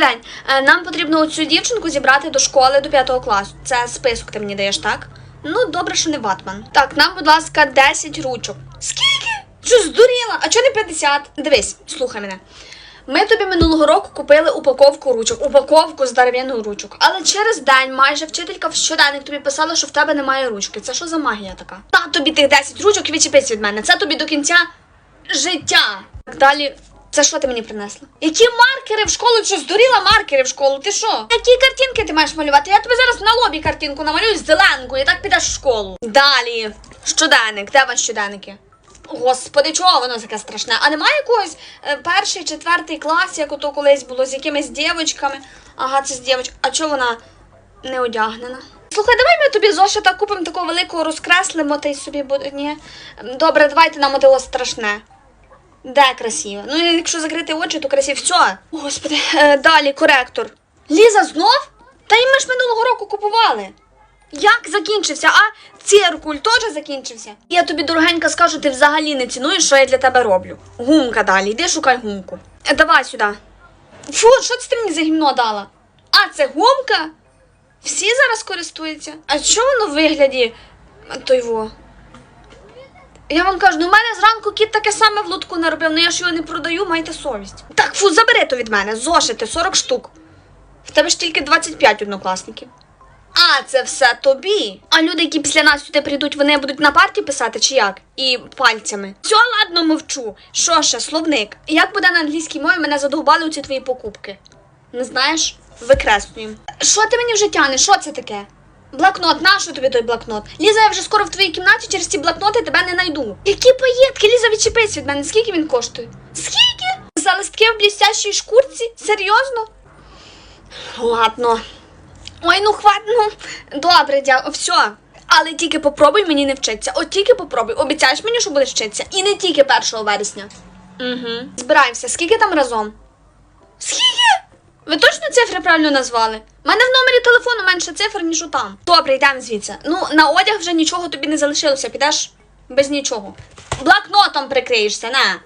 день. Е, Нам потрібно оцю дівчинку зібрати до школи до 5 класу. Це список ти мені даєш, так? Ну, добре, що не ватман. Так, нам, будь ласка, 10 ручок. Скільки? Що здуріла? А чого не 50? Дивись, слухай мене. Ми тобі минулого року купили упаковку ручок, упаковку здоров'яну ручок. Але через день майже вчителька в щоденник тобі писала, що в тебе немає ручки. Це що за магія така? Та тобі тих 10 ручок відчепись від мене. Це тобі до кінця життя. Так далі. Це що ти мені принесла? Які маркери в школу? Чи здуріла маркери в школу? Ти що? Які картинки ти маєш малювати? Я тобі зараз на лобі картинку намалюю з зеленкою, і так підеш в школу. Далі. Щоденник. Де ваші щоденники? Господи, чого воно таке страшне? А немає якогось е, перший, четвертий клас, як ото колись було, з якимись дівчатками. Ага, це з дівчат. А чого вона не одягнена? Слухай, давай ми тобі зошита купимо такого великого, розкреслимо та й собі буде. Ні. Добре, давайте нам ото страшне. Де красиво? Ну, якщо закрити очі, то красиво. Все. Господи, е, далі коректор. Ліза знов? Та й ми ж минулого року купували. Як закінчився? А циркуль теж закінчився. Я тобі, дорогенька, скажу, ти взагалі не цінуєш, що я для тебе роблю. Гумка далі, йди шукай гумку. Е, давай сюди. Фу, що ти мені за гімно дала? А, це гумка? Всі зараз користуються. А що воно в вигляді е, той во? Я вам кажу, ну в мене зранку кіт таке саме в лотку наробив, ну я ж його не продаю, майте совість. Так, фу, забери то від мене, зошити, 40 штук. В тебе ж тільки 25 однокласників. А, це все тобі. А люди, які після нас сюди прийдуть, вони будуть на парті писати чи як? І пальцями. Все, ладно, мовчу. Що ще, словник? Як буде на англійській мові, мене задовбали оці твої покупки? Не знаєш? Викреслюємо. Що ти мені вже тянеш? Що це таке? Блокнот, нащо тобі той блокнот? Ліза, я вже скоро в твоїй кімнаті через ці блокноти тебе не найду. Які паєтки? Ліза, відчепись від мене. Скільки він коштує? Скільки? За листки в блістящій шкурці? Серйозно? Ладно. Ой, ну хват, ну добре, дякую, все. Але тільки попробуй мені не вчитися. От тільки попробуй. Обіцяєш мені, що будеш вчитися. І не тільки 1 вересня. Угу. Збираємося. Скільки там разом? Ви точно цифри правильно назвали? У мене в номері телефону менше цифр, ніж у там. Добре, йдемо звідси. Ну, на одяг вже нічого тобі не залишилося, підеш без нічого. Блокнотом прикриєшся, на.